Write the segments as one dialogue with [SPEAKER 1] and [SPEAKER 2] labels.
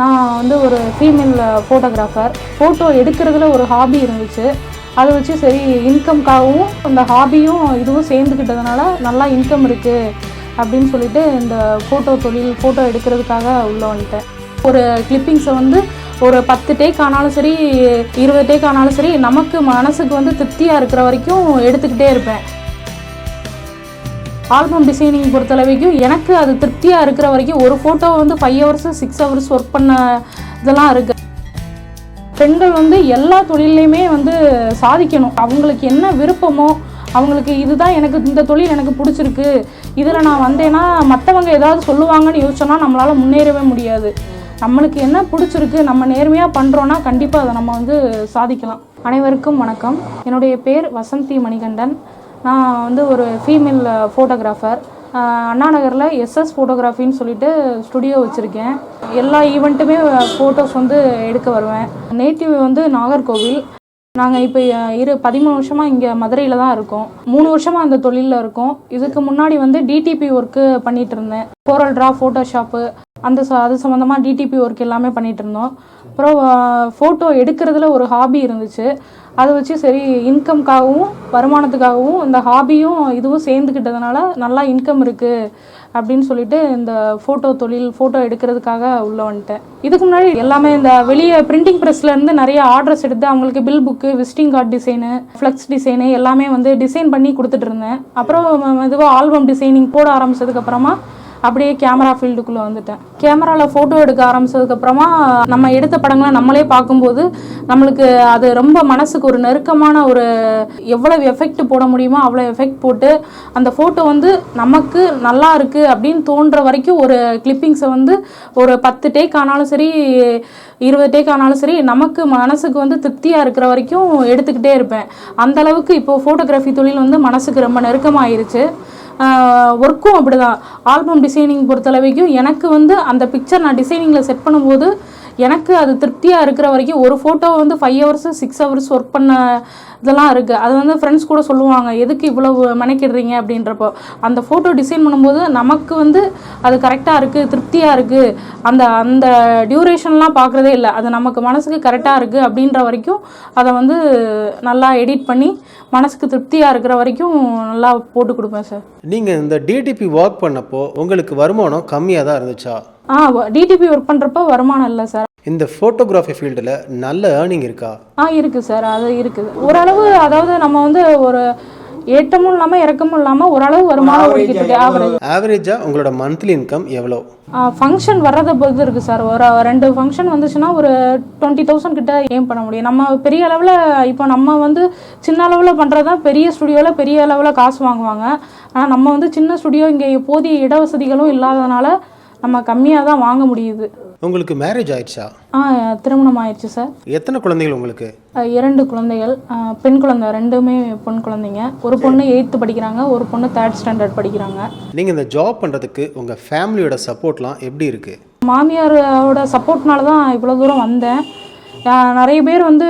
[SPEAKER 1] நான் வந்து ஒரு ஃபீமேல் ஃபோட்டோகிராஃபர் ஃபோட்டோ எடுக்கிறதுல ஒரு ஹாபி இருந்துச்சு. அதை வச்சு சரி இன்கம்காகவும் அந்த ஹாபியும் இதுவும் சேர்ந்துக்கிட்டதுனால நல்லா இன்கம் இருக்குது அப்படின்னு சொல்லிட்டு இந்த ஃபோட்டோ தொழில் ஃபோட்டோ எடுக்கிறதுக்காக உள்ளே வந்துட்டேன். ஒரு கிளிப்பிங்ஸை வந்து ஒரு பத்து டேக் ஆனாலும் சரி இருபது டேக் ஆனாலும் சரி நமக்கு மனசுக்கு வந்து திருப்தியாக இருக்கிற வரைக்கும் எடுத்துக்கிட்டே இருப்பேன். ஆல்பம் டிசைனிங் பொறுத்தளவுக்கும் எனக்கு அது திருப்தியாக இருக்கிற வரைக்கும் ஒரு ஃபோட்டோ வந்து five hours six hours work பண்ண இதெல்லாம் இருக்குது பெண்கள் வந்து எல்லா தொழிலையுமே வந்து சாதிக்கணும். அவங்களுக்கு என்ன விருப்பமோ அவங்களுக்கு இதுதான் எனக்கு இந்த தொழில் எனக்கு பிடிச்சிருக்கு. இதில் நான் வந்தேன்னா மற்றவங்க ஏதாவது சொல்லுவாங்கன்னு யோசிச்சோன்னா நம்மளால் முன்னேறவே முடியாது. நம்மளுக்கு என்ன பிடிச்சிருக்கு நம்ம நேர்மையாக பண்ணுறோன்னா கண்டிப்பாக அதை நம்ம வந்து சாதிக்கலாம். அனைவருக்கும் வணக்கம். என்னுடைய பேர் வசந்தி மணிகண்டன். நான் வந்து ஒரு ஃபீமேல் ஃபோட்டோகிராஃபர் அண்ணா நகரில் எஸ்எஸ் ஃபோட்டோகிராஃபின்னு சொல்லிட்டு ஸ்டுடியோ வச்சுருக்கேன். எல்லா ஈவெண்ட்டுமே ஃபோட்டோஸ் வந்து எடுக்க வருவேன். நேட்டிவ் வந்து நாகர்கோவில். நாங்கள் இப்போ இரு பதிமூணு வருஷமாக இங்கே மதுரையில் தான் இருக்கோம். மூணு வருஷமாக அந்த தொழிலில் இருக்கோம். இதுக்கு முன்னாடி வந்து டிடிபி ஒர்க்கு பண்ணிகிட்டு இருந்தேன். கோரல் ட்ரா ஃபோட்டோஷாப்பு அந்த ச அது சம்மந்தமாக டிடிபி ஒர்க் எல்லாமே பண்ணிகிட்டு இருந்தோம். அப்புறம் ஃபோட்டோ எடுக்கிறதுல ஒரு ஹாபி இருந்துச்சு. அதை வச்சு சரி இன்கம்காகவும் வருமானத்துக்காகவும் இந்த ஹாபியும் இதுவும் சேர்ந்துக்கிட்டதுனால நல்லா இன்கம் இருக்குது அப்படின்னு சொல்லிட்டு இந்த ஃபோட்டோ தொழில் ஃபோட்டோ எடுக்கிறதுக்காக உள்ளே வந்துட்டேன். இதுக்கு முன்னாடி எல்லாமே இந்த வெளியே பிரிண்டிங் ப்ரெஸ்லேருந்து நிறைய ஆர்டர்ஸ் எடுத்து அவங்களுக்கு bill book visiting card design flex design எல்லாமே வந்து டிசைன் பண்ணி கொடுத்துட்டு இருந்தேன். அப்புறம் இதுவாக ஆல்பம் டிசைனிங் போட ஆரம்பிச்சதுக்கப்புறமா அப்படியே கேமரா ஃபீல்டுக்குள்ளே வந்துட்டேன். கேமராவில் ஃபோட்டோ எடுக்க ஆரம்பிச்சதுக்கப்புறமா நம்ம எடுத்த படங்களை நம்மளே பார்க்கும்போது நம்மளுக்கு அது ரொம்ப மனசுக்கு ஒரு நெருக்கமான ஒரு எவ்வளவு எஃபெக்ட் போட முடியுமோ அவ்வளோ எஃபெக்ட் போட்டு அந்த ஃபோட்டோ வந்து நமக்கு நல்லா இருக்குது அப்படின்னு தோன்ற வரைக்கும் ஒரு கிளிப்பிங்ஸை வந்து ஒரு பத்து டேக் ஆனாலும் சரி இருபது டேக் ஆனாலும் சரி நமக்கு மனசுக்கு வந்து திருப்தியாக இருக்கிற வரைக்கும் எடுத்துக்கிட்டே இருப்பேன். அந்த அளவுக்கு இப்போது ஃபோட்டோகிராஃபி தொழில் வந்து மனசுக்கு ரொம்ப நெருக்கமாயிருச்சு. ஒர்க்கும் அப்படிதான். ஆல்பம் டிசைனிங் பொறுத்தளவைக்கும் எனக்கு வந்து அந்த பிக்சர் நான் டிசைனிங்கில் செட் பண்ணும்போது எனக்கு அது திருப்தியாக இருக்கிற வரைக்கும் ஒரு ஃபோட்டோ வந்து five hours six hours work பண்ண இதெல்லாம் இருக்குது அது வந்து ஃப்ரெண்ட்ஸ் கூட சொல்லுவாங்க எதுக்கு இவ்வளவு மெனக்கிடுறீங்க? அப்படின்றப்போ அந்த ஃபோட்டோ டிசைன் பண்ணும்போது நமக்கு வந்து அது கரெக்டாக இருக்குது திருப்தியாக இருக்குது அந்த அந்த டியூரேஷன்லாம் பார்க்குறதே இல்லை. அது நமக்கு மனசுக்கு கரெக்டாக இருக்குது அப்படின்ற வரைக்கும் அதை வந்து நல்லா எடிட் பண்ணி மனசுக்கு திருப்தியாக இருக்கிற வரைக்கும் நல்லா போட்டு கொடுப்பேன் சார்
[SPEAKER 2] நீங்கள் இந்த டிடிபி ஒர்க் பண்ணப்போ உங்களுக்கு வருமானம் கம்மியாக தான் இருந்துச்சா?
[SPEAKER 1] ஆ டிடிபி ஒர்க் பண்ணுறப்போ வருமானம் இல்லை சார்
[SPEAKER 2] இந்த ஃபோட்டோகிராஃபி ஃபீல்டில் நல்ல ஏர்னிங் இருக்கா?
[SPEAKER 1] ஆ இருக்குது சார். அது இருக்குது ஓரளவு அதாவது நம்ம வந்து ஒரு ஏற்றமும் இல்லாமல் இறக்கமும் இல்லாமல் ஓரளவு வருமானம் ஓடிக்கிட்டு இருக்கு ஆவரேஜ்
[SPEAKER 2] ஆவரேஜாக உங்களோட மந்த்லி இன்கம் எவ்வளோ?
[SPEAKER 1] ஃபங்க்ஷன் வர்றதை பொறுத்து இருக்குது சார். ஒரு ரெண்டு ஃபங்க்ஷன் வந்துச்சுன்னா ஒரு டுவெண்ட்டி தௌசண்ட் கிட்ட ஏம் பண்ண முடியும். நம்ம பெரிய அளவில் இப்போ நம்ம வந்து சின்ன அளவில் பண்ணுறது தான் பெரிய ஸ்டுடியோவில் பெரிய அளவில் காசு வாங்குவாங்க. ஆனால் நம்ம வந்து சின்ன ஸ்டுடியோ இங்கே போதிய இட வசதிகளும் இல்லாதனால நம்ம கம்மியாக தான் வாங்க முடியுது.
[SPEAKER 2] உங்களுக்கு மேரேஜ் ஆயிடுச்சா?
[SPEAKER 1] ஆ திருமணம் ஆயிடுச்சு சார்
[SPEAKER 2] எத்தனை குழந்தைகள் உங்களுக்கு?
[SPEAKER 1] அஹ் இரண்டு குழந்தைகள். அஹ் பெண் குழந்தை ரெண்டுமே பெண் குழந்தைங்க. ஒரு பொண்ணு எயித்து படிக்கிறாங்க ஒரு பொண்ணு தேர்ட் ஸ்டாண்டர்ட் படிக்கிறாங்க.
[SPEAKER 2] நீங்கள் இந்த ஜாப் பண்ணுறதுக்கு உங்கள் ஃபேமிலியோட சப்போர்ட்லாம் எப்படி இருக்குது
[SPEAKER 1] மாமியாரோட சப்போர்ட்னால தான் இவ்வளோ தூரம் வந்தேன். நிறைய பேர் வந்து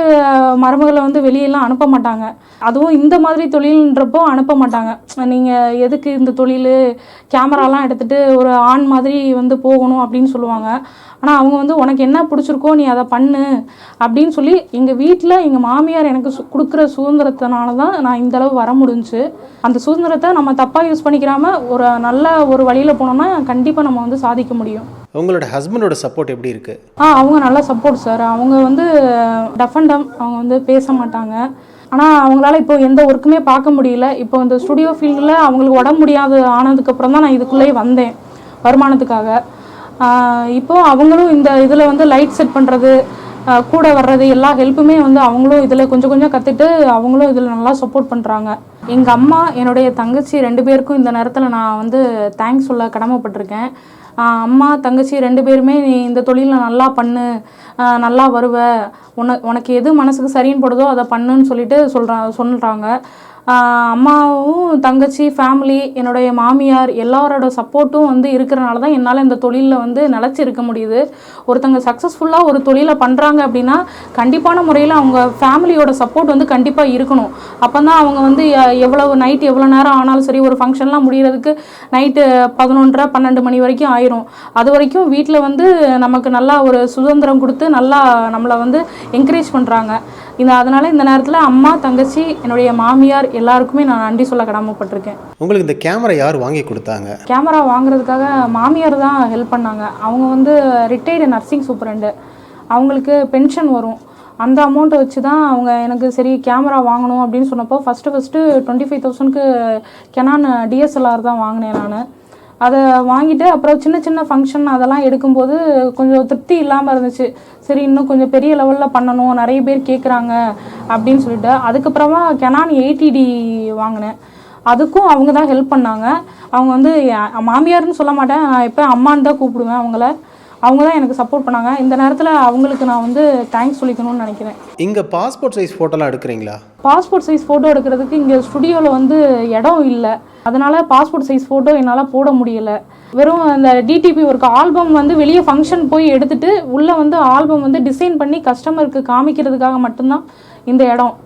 [SPEAKER 1] மருமகளை வந்து வெளியெல்லாம் அனுப்ப மாட்டாங்க. அதுவும் இந்த மாதிரி தொழில்ன்றப்போ அனுப்ப மாட்டாங்க. நீங்கள் எதுக்கு இந்த தொழில்? கேமராலாம் எடுத்துகிட்டு ஒரு ஆண் மாதிரி வந்து போகணும் அப்படின்னு சொல்லுவாங்க. ஆனால் அவங்க வந்து உனக்கு என்ன பிடிச்சிருக்கோ நீ அதை பண்ணு. அப்படின்னு சொல்லி எங்கள் வீட்டில் எங்கள் மாமியார் எனக்கு சு- கொடுக்குற சுதந்திரத்தினால தான் நான் இந்த அளவு வர முடிஞ்சுச்சு அந்த சுதந்திரத்தை நம்ம தப்பாக யூஸ் பண்ணிக்கிறாமல் ஒரு நல்ல ஒரு வழியில் போனோம்னா கண்டிப்பாக நம்ம வந்து சாதிக்க முடியும்.
[SPEAKER 2] உங்களோட ஹஸ்பண்டோட சப்போர்ட் எப்படி இருக்கு?
[SPEAKER 1] ஆ அவங்க நல்லா சப்போர்ட் சார் அவங்க வந்து டஃப் அண்ட் டம் அவங்க வந்து பேச மாட்டாங்க. ஆனால் அவங்களால இப்போ எந்த ஒர்க்குமே பார்க்க முடியல. இப்போ இந்த ஸ்டுடியோ ஃபீல்டில் அவங்களுக்கு உடம்பு முடியாது ஆனதுக்கப்புறம் தான் நான் இதுக்குள்ளேயே வந்தேன் வருமானத்துக்காக. இப்போ அவங்களும் இந்த இதில் வந்து லைட் செட் பண்ணுறது கூட வர்றது எல்லா ஹெல்ப்புமே வந்து அவங்களும் இதில் கொஞ்சம் கொஞ்சம் கற்றுட்டு அவங்களும் இதில் நல்லா சப்போர்ட் பண்ணுறாங்க எங்கள் அம்மா என்னுடைய தங்கச்சி ரெண்டு பேருக்கும் இந்த நேரத்தில் நான் வந்து தேங்க்ஸ் சொல்ல கடமைப்பட்டிருக்கேன். அம்மா தங்கச்சி ரெண்டு பேருமே நீ இந்த தொழிலில் நல்லா பண்ணு. நல்லா வருவ. உன உனக்கு எது மனசுக்கு சரின்னு படுதோ அதை பண்ணுன்னு சொல்லிட்டு சொல்கிறா சொல்கிறாங்க அம்மாவும் தங்கச்சி ஃபேமிலி என்னுடைய மாமியார் எல்லாரோட சப்போர்ட்டும் வந்து இருக்கிறனால தான் என்னால் இந்த தொழிலில் வந்து நிலச்சி இருக்க முடியுது. ஒருத்தங்க சக்ஸஸ்ஃபுல்லாக ஒரு தொழிலை பண்ணுறாங்க அப்படின்னா கண்டிப்பான முறையில் அவங்க ஃபேமிலியோட சப்போர்ட் வந்து கண்டிப்பாக இருக்கணும். அப்போ தான் அவங்க வந்து எவ்வளவு நைட் எவ்வளோ நேரம் ஆனாலும் சரி ஒரு ஃபங்க்ஷன்லாம் முடிகிறதுக்கு நைட்டு பதினொன்றரை பன்னெண்டு மணி வரைக்கும் ஆயிரும். அது வரைக்கும் வீட்டில் வந்து நமக்கு நல்லா ஒரு சுதந்திரம் கொடுத்து நல்லா நம்மளை வந்து என்கரேஜ் பண்ணுறாங்க இந்த அதனால் இந்த நேரத்தில் அம்மா தங்கச்சி என்னுடைய மாமியார் எல்லாருக்குமே நான் நன்றி சொல்ல கடமைப்பட்டிருக்கேன்.
[SPEAKER 2] உங்களுக்கு இந்த கேமரா யார் வாங்கி கொடுத்தாங்க?
[SPEAKER 1] கேமரா வாங்குறதுக்காக மாமியார் தான் ஹெல்ப் பண்ணாங்க. அவங்க வந்து ரிட்டையர்டு நர்சிங் சூப்பரண்டு அவங்களுக்கு பென்ஷன் வரும். அந்த அமௌண்ட்டை வச்சு தான் அவங்க எனக்கு சரி கேமரா வாங்கணும் அப்படின்னு சொன்னப்போ ஃபஸ்ட்டு ஃபஸ்ட்டு டுவெண்ட்டி ஃபைவ் தௌசண்ட்க்கு கெனான் டிஎஸ்எல்ஆர் தான் வாங்கினேன் நான். அதை வாங்கிட்டு அப்புறம் சின்ன சின்ன ஃபங்க்ஷன் அதெல்லாம் எடுக்கும்போது கொஞ்சம் திருப்தி இல்லாமல் இருந்துச்சு. சரி இன்னும் கொஞ்சம் பெரிய லெவலில் பண்ணணும். நிறைய பேர் கேட்குறாங்க அப்படின்னு சொல்லிட்டு அதுக்கப்புறமா கெனான் எயிட்டிடி வாங்கினேன். அதுக்கும் அவங்க தான் ஹெல்ப் பண்ணாங்க. அவங்க வந்து மாமியார்னு சொல்ல மாட்டேன். நான் எப்போ அம்மான்னு தான் கூப்பிடுவேன் அவங்கள. அவங்க தான் எனக்கு சப்போர்ட் பண்ணாங்க. இந்த நேரத்தில் அவங்களுக்கு நான் வந்து தேங்க்ஸ் சொல்லிக்கணும்னு நினைக்கிறேன்.
[SPEAKER 2] இங்கே பாஸ்போர்ட் சைஸ் ஃபோட்டோலாம் எடுக்கிறீங்களா?
[SPEAKER 1] பாஸ்போர்ட் சைஸ் ஃபோட்டோ எடுக்கிறதுக்கு இங்கே ஸ்டுடியோவில் வந்து இடம் இல்லை. அதனால் பாஸ்போர்ட் சைஸ் ஃபோட்டோ என்னால் போட முடியல. வெறும் அந்த டிடிபி ஒர்க் ஆல்பம் வந்து வெளியே ஃபங்க்ஷன் போய் எடுத்துட்டு உள்ளே வந்து ஆல்பம் வந்து டிசைன் பண்ணி கஸ்டமருக்கு காமிக்கிறதுக்காக மட்டும்தான் இந்த இடம்.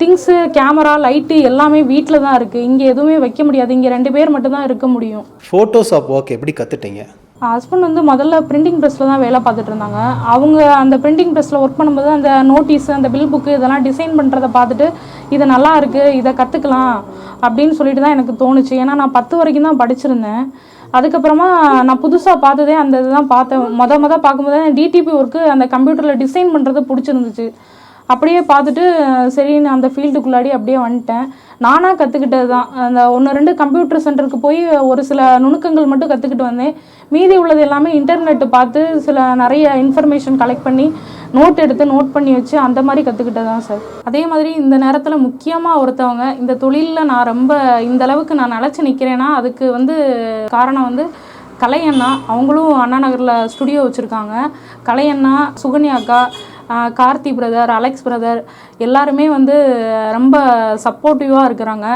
[SPEAKER 1] திங்ஸு கேமரா லைட்டு எல்லாமே வீட்டில் தான் இருக்குது இங்கே எதுவுமே வைக்க முடியாது. இங்கே ரெண்டு பேர் மட்டும்தான் இருக்க முடியும்.
[SPEAKER 2] ஃபோட்டோஷாப் ஒர்க் எப்படி கற்றுட்டீங்க
[SPEAKER 1] ஹஸ்பண்ட் வந்து முதல்ல பிரிண்டிங் ப்ரெஸ்ஸில் தான் வேலை பார்த்துட்டு இருந்தாங்க. அவங்க அந்த பிரிண்டிங் ப்ரெஸ்ஸில் ஒர்க் பண்ணும்போது அந்த நோட்டீஸ் அந்த பில் புக்கு இதெல்லாம் டிசைன் பண்ணுறதை பார்த்துட்டு இது நல்லா இருக்குது இதை கற்றுக்கலாம் அப்படின்னு சொல்லிட்டு தான் எனக்கு தோணுச்சு. ஏன்னா நான் பத்து வரைக்கும் தான் படிச்சிருந்தேன். அதுக்கப்புறமா நான் புதுசாக பார்த்ததே அந்த இதுதான் பார்த்தேன். மொதல் மொதல் பார்க்கும்போது டிடிபி ஒர்க்கு அந்த கம்ப்யூட்டரில் டிசைன் பண்ணுறது பிடிச்சிருந்துச்சு. அப்படியே பார்த்துட்டு சரி நான் அந்த ஃபீல்டுக்குள்ளாடி அப்படியே வந்துட்டேன். நானாக கற்றுக்கிட்டது தான் அந்த ஒன்று ரெண்டு கம்ப்யூட்டர் சென்டருக்கு போய் ஒரு சில நுணுக்கங்கள் மட்டும் கற்றுக்கிட்டு வந்தேன். மீதி உள்ளது எல்லாமே இன்டர்நெட்டு பார்த்து சில நிறைய இன்ஃபர்மேஷன் கலெக்ட் பண்ணி நோட் எடுத்து நோட் பண்ணி வச்சு அந்த மாதிரி கற்றுக்கிட்டது தான் சார் அதே மாதிரி இந்த நேரத்தில் முக்கியமாக ஒருத்தவங்க இந்த தொழிலில் நான் ரொம்ப இந்த அளவுக்கு நான் நிலச்சி நிற்கிறேன்னா அதுக்கு வந்து காரணம் வந்து கலையண்ணா அவங்களும் அண்ணா நகரில் ஸ்டுடியோ வச்சுருக்காங்க. கலையண்ணா சுகன்யா அக்கா கார்த்தி பிரதர் அலெக்ஸ் பிரதர் எல்லாருமே வந்து ரொம்ப சப்போர்ட்டிவாக இருக்கிறாங்க.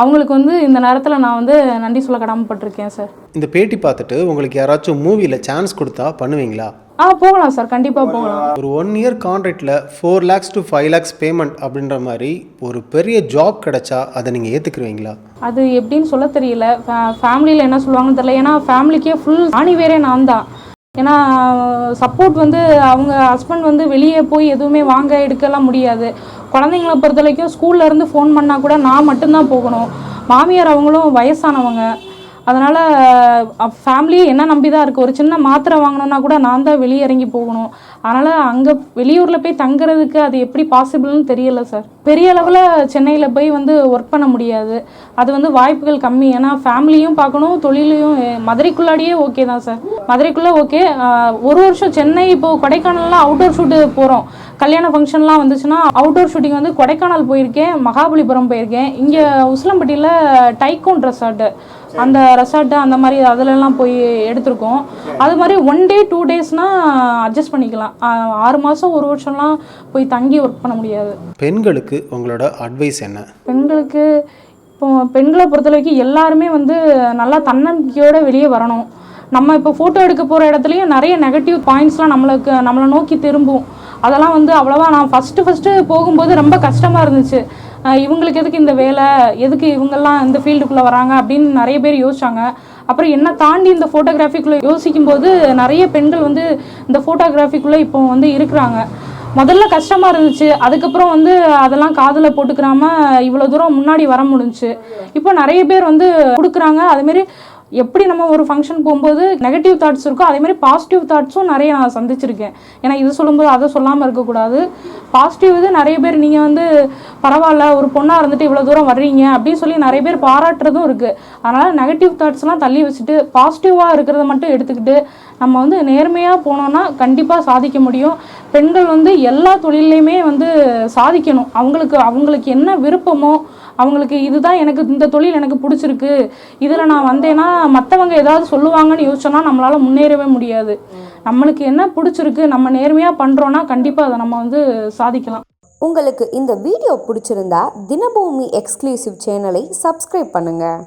[SPEAKER 1] அவங்களுக்கு வந்து இந்த நேரத்தில் நான் வந்து நன்றி சொல்ல கடமைப்பட்டிருக்கேன் சார்
[SPEAKER 2] இந்த பேட்டி பார்த்துட்டு உங்களுக்கு யாராச்சும் மூவியில் சான்ஸ் கொடுத்தா பண்ணுவீங்களா?
[SPEAKER 1] ஆ போகலாம் சார் கண்டிப்பாக போகலாம்.
[SPEAKER 2] ஒரு one year கான்ட்ராக்டில் four lakhs to five lakhs payment அப்படின்ற மாதிரி ஒரு பெரிய ஜாப் கிடைச்சா அதை நீங்கள் ஏற்றுக்குருவீங்களா
[SPEAKER 1] அது எப்படின்னு சொல்ல தெரியல. ஃபேமிலியில் என்ன சொல்லுவாங்கன்னு தெரியல. ஏன்னா ஃபேமிலிக்கே ஃபுல் ஆணி வேறே நான் தான் ஏன்னா சப்போர்ட் வந்து அவங்க ஹஸ்பண்ட் வந்து வெளியே போய் எதுவுமே வாங்க எடுக்கலாம் முடியாது. குழந்தைங்கள பொறுத்த வரைக்கும் ஸ்கூல்லேருந்து ஃபோன் பண்ணால் கூட நான் மட்டும்தான் போகணும். மாமியார் அவங்களும் வயசானவங்க. அதனால் ஃபேமிலி என்ன நம்பி தான் இருக்குது ஒரு சின்ன மாத்திரை வாங்கணுன்னா கூட நான் தான் வெளியே இறங்கி போகணும். அதனால் அங்கே வெளியூரில் போய் தங்குறதுக்கு அது எப்படி பாசிபிள்னு தெரியல சார் பெரிய அளவில் சென்னையில் போய் வந்து ஒர்க் பண்ண முடியாது. அது வந்து வாய்ப்புகள் கம்மி. ஏன்னா ஃபேமிலியும் பார்க்கணும் தொழிலையும் மதுரைக்குள்ளாடியே ஓகே தான் சார் மதுரைக்குள்ளே ஓகே ஒரு வருஷம் சென்னை இப்போது கொடைக்கானல்லாம் அவுட்டோர் ஷூட்டு போகிறோம் கல்யாண ஃபங்க்ஷன்லாம் வந்துச்சுன்னா அவுட்டோர் ஷூட்டிங் வந்து கொடைக்கானல் போயிருக்கேன் மகாபலிபுரம் போயிருக்கேன். இங்கே உசிலம்பட்டியில் டைகோன் ரெசார்ட்டு அந்த ரெசார்ட்டு அந்த மாதிரி அதுலலாம் போய் எடுத்திருக்கோம். அது மாதிரி ஒன் டே டூ டேஸ்னால் அட்ஜஸ்ட் பண்ணிக்கலாம். ஆறு மாதம் ஒரு வருஷம்லாம் போய் தங்கி ஒர்க் பண்ண முடியாது.
[SPEAKER 2] பெண்களுக்கு உங்களோட அட்வைஸ் என்ன?
[SPEAKER 1] பெண்களுக்கு இப்போ பெண்களை பொறுத்த வரைக்கும் எல்லாருமே வந்து நல்லா தன்னம்பிக்கையோட வெளியே வரணும். நம்ம இப்போ ஃபோட்டோ எடுக்க போகிற இடத்துலையும் நிறைய நெகட்டிவ் பாயிண்ட்ஸ்லாம் நம்மளுக்கு நம்மளை நோக்கி திரும்பும். அதெல்லாம் வந்து அவ்வளோவா நான் ஃபஸ்ட்டு ஃபஸ்ட்டு போகும்போது ரொம்ப கஷ்டமாக இருந்துச்சு. இவங்களுக்கு எதுக்கு இந்த வேலை? எதுக்கு இவங்கெல்லாம் இந்த ஃபீல்டுக்குள்ளே வராங்க? அப்படின்னு நிறைய பேர் யோசிச்சாங்க. அப்புறம் என்ன தாண்டி இந்த ஃபோட்டோகிராஃபிக்குள்ளே யோசிக்கும் போது நிறைய பெண்கள் வந்து இந்த ஃபோட்டோகிராஃபிக்குள்ளே இப்போ வந்து இருக்கிறாங்க. முதல்ல கஷ்டமாக இருந்துச்சு. அதுக்கப்புறம் வந்து அதெல்லாம் காதில் போட்டுக்கிறாம இவ்வளோ தூரம் முன்னாடி வர முடிஞ்சுச்சு. இப்போ நிறைய பேர் வந்து கொடுக்குறாங்க. அதுமாரி எப்படி நம்ம ஒரு ஃபங்க்ஷன் போகும்போது நெகட்டிவ் தாட்ஸ் இருக்கோ அதே மாதிரி பாசிட்டிவ் தாட்ஸும் நிறைய நான் சந்திச்சிருக்கேன். ஏன்னா இது சொல்லும்போது அதை சொல்லாமல் இருக்கக்கூடாது. பாசிட்டிவ் இது நிறைய பேர் நீங்கள் வந்து பரவாயில்ல ஒரு பொண்ணாக இருந்துட்டு இவ்வளோ தூரம் வர்றீங்க அப்படின்னு சொல்லி நிறைய பேர் பாராட்டுறதும் இருக்குது அதனால் நெகட்டிவ் தாட்ஸ்லாம் தள்ளி வச்சுட்டு பாசிட்டிவாக இருக்கிறத மட்டும் எடுத்துக்கிட்டு நம்ம வந்து நேர்மையாக போனோன்னா கண்டிப்பாக சாதிக்க முடியும். பெண்கள் வந்து எல்லா தொழிலையுமே வந்து சாதிக்கணும். அவங்களுக்கு அவங்களுக்கு என்ன விருப்பமோ அவங்களுக்கு இதுதான் எனக்கு இந்த தொழில் எனக்கு பிடிச்சிருக்கு. இதில் நான் வந்தேன்னா மற்றவங்க ஏதாவது சொல்லுவாங்கன்னு யோசிச்சோன்னா நம்மளால் முன்னேறவே முடியாது. நம்மளுக்கு என்ன பிடிச்சிருக்கு நம்ம நேர்மையாக பண்ணுறோன்னா கண்டிப்பாக அதை நம்ம வந்து சாதிக்கலாம்.
[SPEAKER 3] உங்களுக்கு இந்த வீடியோ பிடிச்சிருந்தா தினபூமி எக்ஸ்க்ளூசிவ் சேனலை சப்ஸ்கிரைப் பண்ணுங்கள்